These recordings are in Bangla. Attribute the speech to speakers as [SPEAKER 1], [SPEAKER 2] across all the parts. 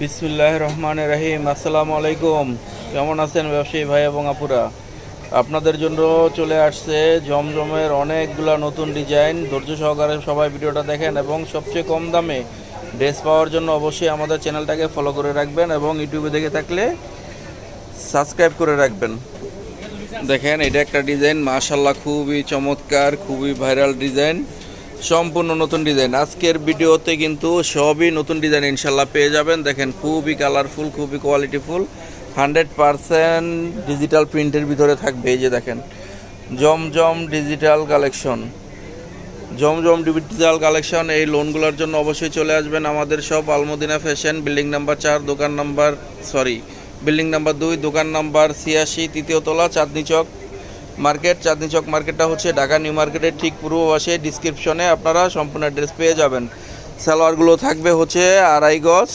[SPEAKER 1] বিসমুল্লাহ রহমান রাহিম আসসালামু আলাইকুম। কেমন আছেন ব্যবসায়ী ভাই এবং আপুরা? আপনাদের জন্য চলে আসছে জমজমের অনেকগুলা নতুন ডিজাইন। ধৈর্য সহকারে সবাই ভিডিওটা দেখেন এবং সবচেয়ে কম দামে ড্রেস পাওয়ার জন্য অবশ্যই আমাদের চ্যানেলটাকে ফলো করে রাখবেন এবং ইউটিউবে দেখে থাকলে সাবস্ক্রাইব করে রাখবেন। দেখেন, এটা একটা ডিজাইন মাশাল্লাহ খুবই চমৎকার, খুবই ভাইরাল ডিজাইন। সম্পূর্ণ নতুন ডিজাইন। আজকের ভিডিওতে কিন্তু সবই নতুন ডিজাইন ইনশাল্লাহ পেয়ে যাবেন। দেখেন খুবই কালারফুল খুবই কোয়ালিটিফুল হান্ড্রেড পারসেন্ট ডিজিটাল প্রিন্টের ভিতরে থাকবে। এই যে দেখেন, Zamzam digital collection Zamzam digital collection এই লোনগুলোর জন্য অবশ্যই চলে আসবেন আমাদের সব আলমদিনা ফ্যাশন বিল্ডিং নাম্বার চার, দোকান নাম্বার সরি বিল্ডিং নাম্বার দুই, দোকান নাম্বার ছিয়াশি, তৃতীয় তলা, চাঁদনি চক। মার্কেট, চাঁদনি চক মার্কেটটা হচ্ছে ঢাকা নিউ মার্কেটের ঠিক পূর্ব পাশে। ডিসক্রিপশনে আপনারা সম্পূর্ণ অ্যাড্রেস পেয়ে যাবেন। সালোয়ারগুলো থাকবে হচ্ছে আড়াই গজ।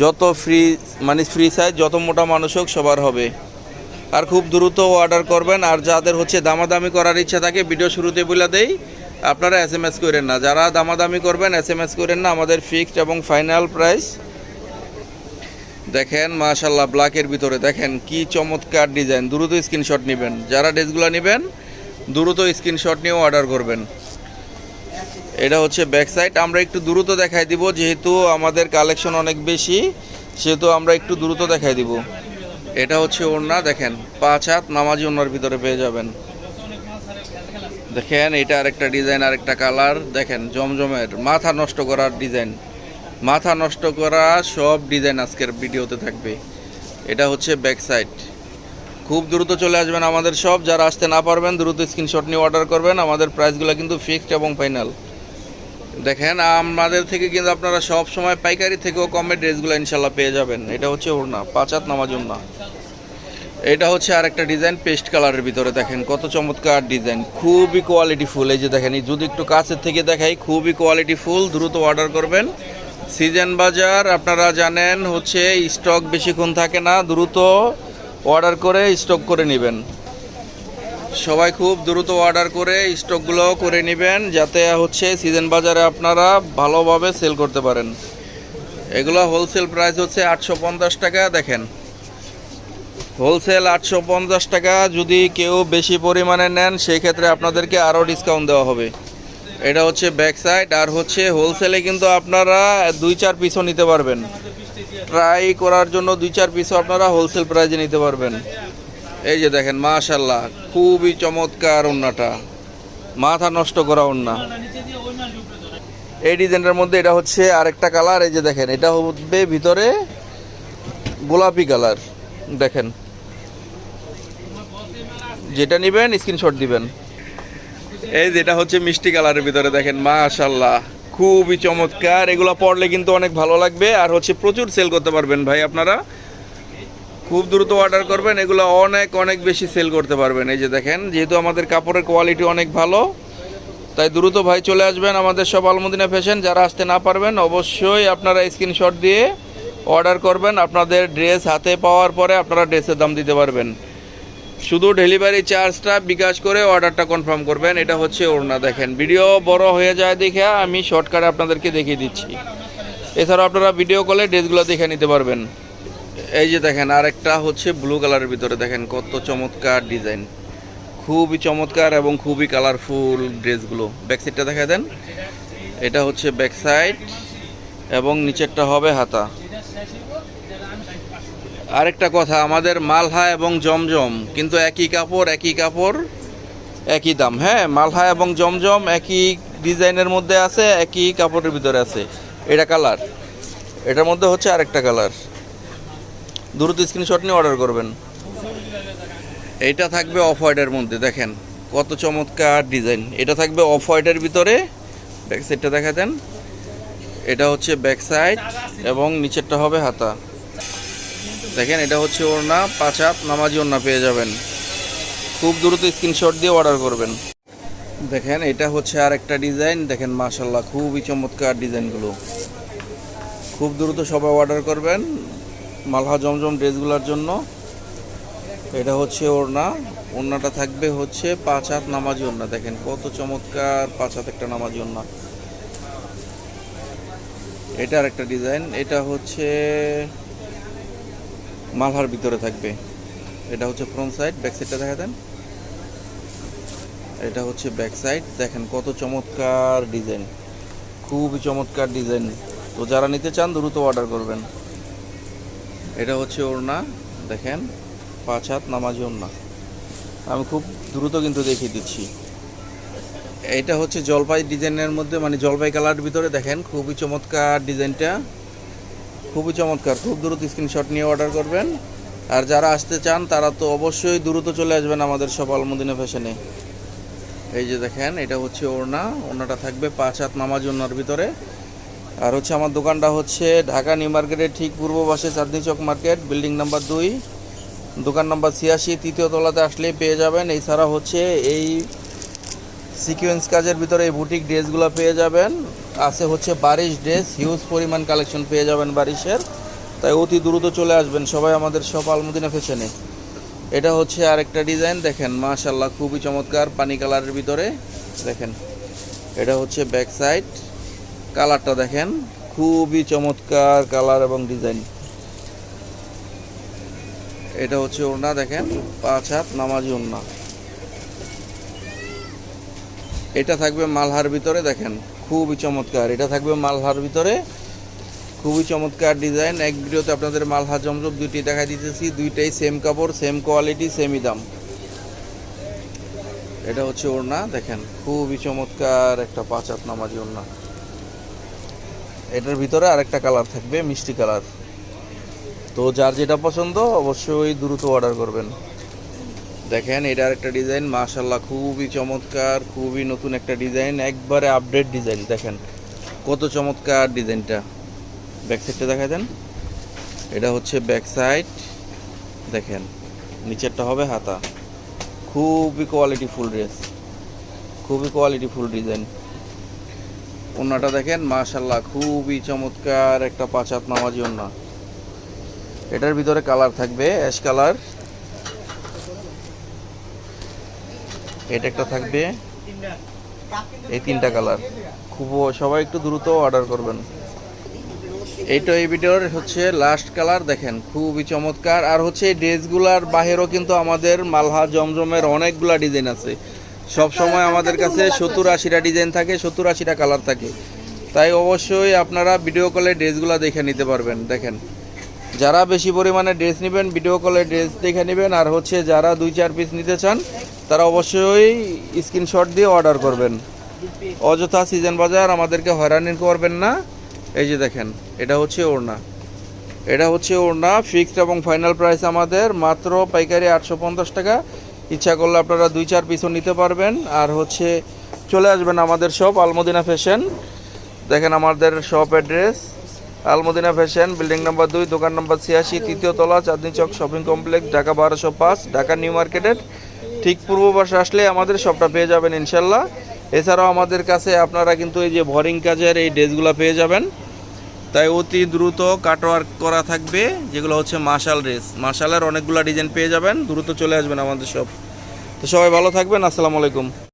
[SPEAKER 1] যত ফ্রি মানে ফ্রি সাইজ যত মোটা মানুষ হোক সবার হবে। আর খুব দ্রুত অর্ডার করবেন। আর যাদের হচ্ছে দামাদামি করার ইচ্ছা থাকে ভিডিও শুরুতে বলে দেই, আপনারা এস এম এস করেন না। যারা দামাদামি করবেন এস এম এস করেন না। আমাদের ফিক্সড এবং ফাইনাল প্রাইস দেখেন মাশাল্লাহ ব্ল্যাকের ভিতরে। দেখেন, কি চমৎকার ডিজাইন দ্রুত স্ক্রিনশট নেবেন। যারা ড্রেসগুলো নেবেন, দ্রুত স্ক্রিনশট নিয়েও অর্ডার করবেন। এটা হচ্ছে ব্যাক সাইড আমরা একটু দ্রুত দেখাই দিব, যেহেতু আমাদের কালেকশন অনেক বেশি, সেহেতু আমরা একটু দ্রুত দেখাই দিব। এটা হচ্ছে ওড়না, দেখেন, পাঁচ হাত নামাজি ওড়নার ভিতরে পেয়ে যাবেন। দেখেন, এটা আরেকটা ডিজাইন আরেকটা কালার দেখেন, জমজমের, মাথা নষ্ট করার ডিজাইন মাথা নষ্ট করা সব ডিজাইন আজকের ভিডিওতে থাকবে। এটা হচ্ছে ব্যাক সাইড খুব দ্রুত চলে আসবেন আমাদের সব যারা আসতে না পারবেন, দ্রুত স্ক্রিনশট নিয়ে অর্ডার করবেন। আমাদের প্রাইসগুলো কিন্তু ফিক্সড এবং ফাইনাল দেখেন, আমাদের থেকে কিন্তু আপনারা সব সময় পাইকারি থেকেও কমে ড্রেসগুলো ইনশাল্লাহ পেয়ে যাবেন। এটা হচ্ছে ওড়না পাঁচাত নামাজ ওড়না। এটা হচ্ছে আরেকটা ডিজাইন পেস্ট কালারের ভিতরে দেখেন, কত চমৎকার ডিজাইন খুবই কোয়ালিটি ফুল এই যে দেখেন যদি একটু কাছের থেকে দেখাই, খুবই কোয়ালিটি ফুল দ্রুত অর্ডার করবেন। সিজন বাজার, আপনারা জানেন, হচ্ছে স্টক বেশিক্ষণ থাকে না, দ্রুত অর্ডার করে স্টক করে নেবেন। সবাই খুব দ্রুত অর্ডার করে স্টকগুলো করে নেবেন, যাতে হচ্ছে সিজন বাজারে আপনারা ভালোভাবে সেল করতে পারেন। এগুলো হোলসেল প্রাইস হচ্ছে আটশো পঞ্চাশ টাকা, দেখেন। হোলসেল আটশো পঞ্চাশ টাকা, যদি কেউ বেশি পরিমাণে নেন সেই ক্ষেত্রে আপনাদেরকে আরও ডিসকাউন্ট দেওয়া হবে। এটা হচ্ছে ব্যাক সাইড আর হচ্ছে হোলসেলে কিন্তু আপনারা দুই চার পিসও নিতে পারবেন। ট্রাই করার জন্য দুই চার পিসও আপনারা হোলসেল প্রাইজে নিতে পারবেন। এই যে দেখেন মাশাল্লাহ খুবই চমৎকার ওন্নাটা। মাথা নষ্ট করা ওন্না। এই ডিজাইনের মধ্যে এটা হচ্ছে আরেকটা কালার এই যে দেখেন, এটা হবে ভিতরে গোলাপি কালার দেখেন। যেটা নেবেন স্ক্রিনশট দিবেন। এই যেটা হচ্ছে মিষ্টি কালারের ভিতরে দেখেন মাশাল্লাহ খুবই চমৎকার। এগুলো পড়লে কিন্তু অনেক ভালো লাগবে। আর হচ্ছে প্রচুর সেল করতে পারবেন ভাই আপনারা। খুব দ্রুত অর্ডার করবেন, এগুলো অনেক অনেক বেশি সেল করতে পারবেন। এই যে দেখেন, যেহেতু আমাদের কাপড়ের কোয়ালিটি অনেক ভালো, তাই দ্রুত ভাই চলে আসবেন আমাদের সব আলমদিনা ফ্যাশন যারা আসতে না পারবেন, অবশ্যই আপনারা স্ক্রিনশট দিয়ে অর্ডার করবেন। আপনাদের ড্রেস হাতে পাওয়ার পরে আপনারা ড্রেসের দাম দিতে পারবেন। শুধু ডেলিভারি চার্জটা বিকাশ করে অর্ডারটা কনফার্ম করবেন, এটা হচ্ছে ওড়না দেখেন। ভিডিও বড় হয়ে যায় দেখে আমি শর্টকাটে আপনাদেরকে দেখিয়ে দিচ্ছি। এছাড়াও আপনারা ভিডিও কলে ড্রেসগুলো দেখে নিতে পারবেন। এই যে দেখেন, আরেকটা হচ্ছে ব্লু কালারের ভিতরে দেখেন, কত চমৎকার ডিজাইন খুবই চমৎকার এবং খুবই কালারফুল ড্রেসগুলো। ব্যাক সাইডটা দেখা দেন। এটা হচ্ছে ব্যাক সাইড এবং নিচেরটা হবে হাতা। আরেকটা কথা, আমাদের মালহা এবং জমজম কিন্তু একই কাপড় একই কাপড়, একই দাম। হ্যাঁ মালহা এবং জমজম একই ডিজাইনের মধ্যে আছে, একই কাপড়ের ভিতরে আছে। এটা কালার। এটার মধ্যে হচ্ছে আরেকটা কালার। দ্রুত স্ক্রিনশট নিয়ে অর্ডার করবেন। এটা থাকবে অফ হোয়াইটের মধ্যে, দেখেন। কত চমৎকার ডিজাইন এটা থাকবে অফ হোয়াইটের ভিতরে। ব্যাক সাইডটা দেখা দেন এটা হচ্ছে ব্যাক সাইড এবং নিচেরটা হবে হাতা। দেখেন, এটা হচ্ছে ওড়না, পাঁচ হাত নামাজি ওড়না পেয়ে যাবেন। খুব দ্রুত স্ক্রিনশট দিয়ে অর্ডার করবেন। দেখেন, এটা হচ্ছে আর একটা ডিজাইন দেখেন মাশাল্লাহ খুবই চমৎকার ডিজাইনগুলো খুব দ্রুত সবাই অর্ডার করবেন, মালহা জমজম ড্রেসগুলোর জন্য। এটা হচ্ছে ওড়না। ওড়নাটা থাকবে হচ্ছে পাঁচ হাত নামাজি ওড়না। দেখেন, কত চমৎকার পাঁচ হাত একটা নামাজি ওড়না। এটা আর একটা ডিজাইন এটা হচ্ছে মালহার ভিতরে থাকবে। এটা হচ্ছে ফ্রন্ট সাইড ব্যাক সাইডটা দেখা দেন। এটা হচ্ছে ব্যাক সাইড দেখেন কত চমৎকার ডিজাইন খুবই চমৎকার ডিজাইন তো যারা নিতে চান, দ্রুত অর্ডার করবেন। এটা হচ্ছে ওড়না। দেখেন, পাঁচ হাত নামাজি ওড়না। আমি খুব দ্রুত কিন্তু দেখিয়ে দিচ্ছি। এটা হচ্ছে জলপাই ডিজাইনের মধ্যে মানে জলপাই কালার ভিতরে দেখেন, খুবই চমৎকার ডিজাইনটা খুবই চমৎকার। খুব দ্রুত স্ক্রিনশট নিয়ে অর্ডার করবেন। আর যারা আসতে চান, তারা তো অবশ্যই দ্রুত চলে আসবেন আমাদের সব আলমদিনা ফ্যাশনে এই যে দেখেন, এটা হচ্ছে ওড়না। ওড়নাটা থাকবে পাঁচ হাত নামাজ ওড়নার ভিতরে। আর হচ্ছে আমার দোকানটা হচ্ছে ঢাকা নিউ মার্কেটের ঠিক পূর্ব পাশে Chandni Chowk market, building number দুই। দোকান নাম্বার ছিয়াশি, তৃতীয় তলাতে আসলেই পেয়ে যাবেন। এছাড়া হচ্ছে এই সিকোয়েন্স কাজের ভিতরে এই বুটিক ড্রেসগুলো পেয়ে যাবেন। আছে হচ্ছে বারিশ ড্রেস হিউজ পরিমাণ কালেকশন পেয়ে যাবেন বারিশের। তাই অতি দ্রুত চলে আসবেন সবাই আমাদের সব আলমদিনা ফ্যাশনে এটা হচ্ছে আরেকটা ডিজাইন দেখেন মাশাল্লাহ খুবই চমৎকার, পানি কালারের ভিতরে। দেখেন, এটা হচ্ছে ব্যাক সাইড কালারটা দেখেন, খুবই চমৎকার কালার এবং ডিজাইন এটা হচ্ছে ওড়না, দেখেন, পাঁচ হাত নামাজি ওড়না। এটা থাকবে মালহার ভিতরে, দেখেন। খুবই চমৎকার। এটা থাকবে মালহার ভিতরে। খুবই চমৎকার ডিজাইন। এক ভিডিওতে আপনাদের মালহা জমজম দুইটি দেখাই দিতেছি। দুইটাই সেম কাপড় সেম কোয়ালিটি সেমই দাম। এটা হচ্ছে ওড়না, দেখেন। খুবই চমৎকার একটা পাঁচ হাত নামাজি ওড়না। এটার ভিতরে আরেকটা কালার থাকবে, মিষ্টি কালার। তো যার যেটা পছন্দ, অবশ্যই দ্রুত অর্ডার করবেন। দেখেন এটার একটা ডিজাইন মাশাল্লাহ খুবই চমৎকার, খুবই নতুন একটা ডিজাইন একবারে আপডেট ডিজাইন দেখেন। কত চমৎকার ডিজাইনটা ব্যাক সাইডটা দেখা দেন। এটা হচ্ছে ব্যাক সাইড দেখেন। নিচেরটা হবে হাতা। খুবই কোয়ালিটি ফুল ড্রেস খুবই কোয়ালিটি ফুল ডিজাইন ওন্নাটা দেখেন মাশাল্লাহ খুবই চমৎকার একটা পাঁচ হাত নামাজি ওন্না। এটার ভিতরে কালার থাকবে অ্যাশ কালার এটা একটা থাকবে। এই তিনটা কালার। খুব সবাই একটু দ্রুত অর্ডার করবেন। এইটা এই ভিডিওর হচ্ছে লাস্ট কালার দেখেন, খুবই চমৎকার। আর হচ্ছে এই ড্রেসগুলার বাহিরেও কিন্তু আমাদের মালহা জমজমের অনেকগুলা ডিজাইন আছে। সব সময় আমাদের কাছে সত্তর আশিটা ডিজাইন থাকে, সত্তর আশিটা কালার থাকে। তাই অবশ্যই আপনারা ভিডিও কলে ড্রেসগুলো দেখে নিতে পারবেন, দেখেন। যারা বেশি পরিমাণে ড্রেস নেবেন ভিডিও কলে ড্রেস দেখে নেবেন। আর হচ্ছে যারা দুই, চার পিস নিতে চান তারা অবশ্যই স্ক্রিনশট দিয়ে অর্ডার করবেন। অযথা সিজন বাজার আমাদেরকে হয়রানি করবেন না। এই যে দেখেন, এটা হচ্ছে ওড়না। এটা হচ্ছে ওড়না ফিক্সড এবং ফাইনাল প্রাইস আমাদের, মাত্র পাইকারি আটশো পঞ্চাশ টাকা। ইচ্ছা করলে আপনারা দুই চার পিসও নিতে পারবেন। আর হচ্ছে, চলে আসবেন আমাদের শপ আলমদিনা ফ্যাশন দেখেন আমাদের shop address Almadina fashion building number দুই, দোকান নাম্বার ছিয়াশি, তৃতীয় তলা, চাঁদনি চক শপিং কমপ্লেক্স ঢাকা বারোশো পাঁচ, ঢাকা নিউ মার্কেটের ঠিক পূর্ব পাশে আসলে আমাদের সবটা পেয়ে যাবেন ইনশাল্লাহ। এছাড়াও আমাদের কাছে আপনারা কিন্তু এই যে ভরিং কাজের এই ড্রেসগুলো পেয়ে যাবেন। তাই অতি দ্রুত কাটওয়ার্ক করা থাকবে, যেগুলো হচ্ছে মার্শাল ড্রেস মার্শালের অনেকগুলো ডিজাইন পেয়ে যাবেন, দ্রুত চলে আসবেন আমাদের সব তো সবাই ভালো থাকবেন, আসসালামু আলাইকুম।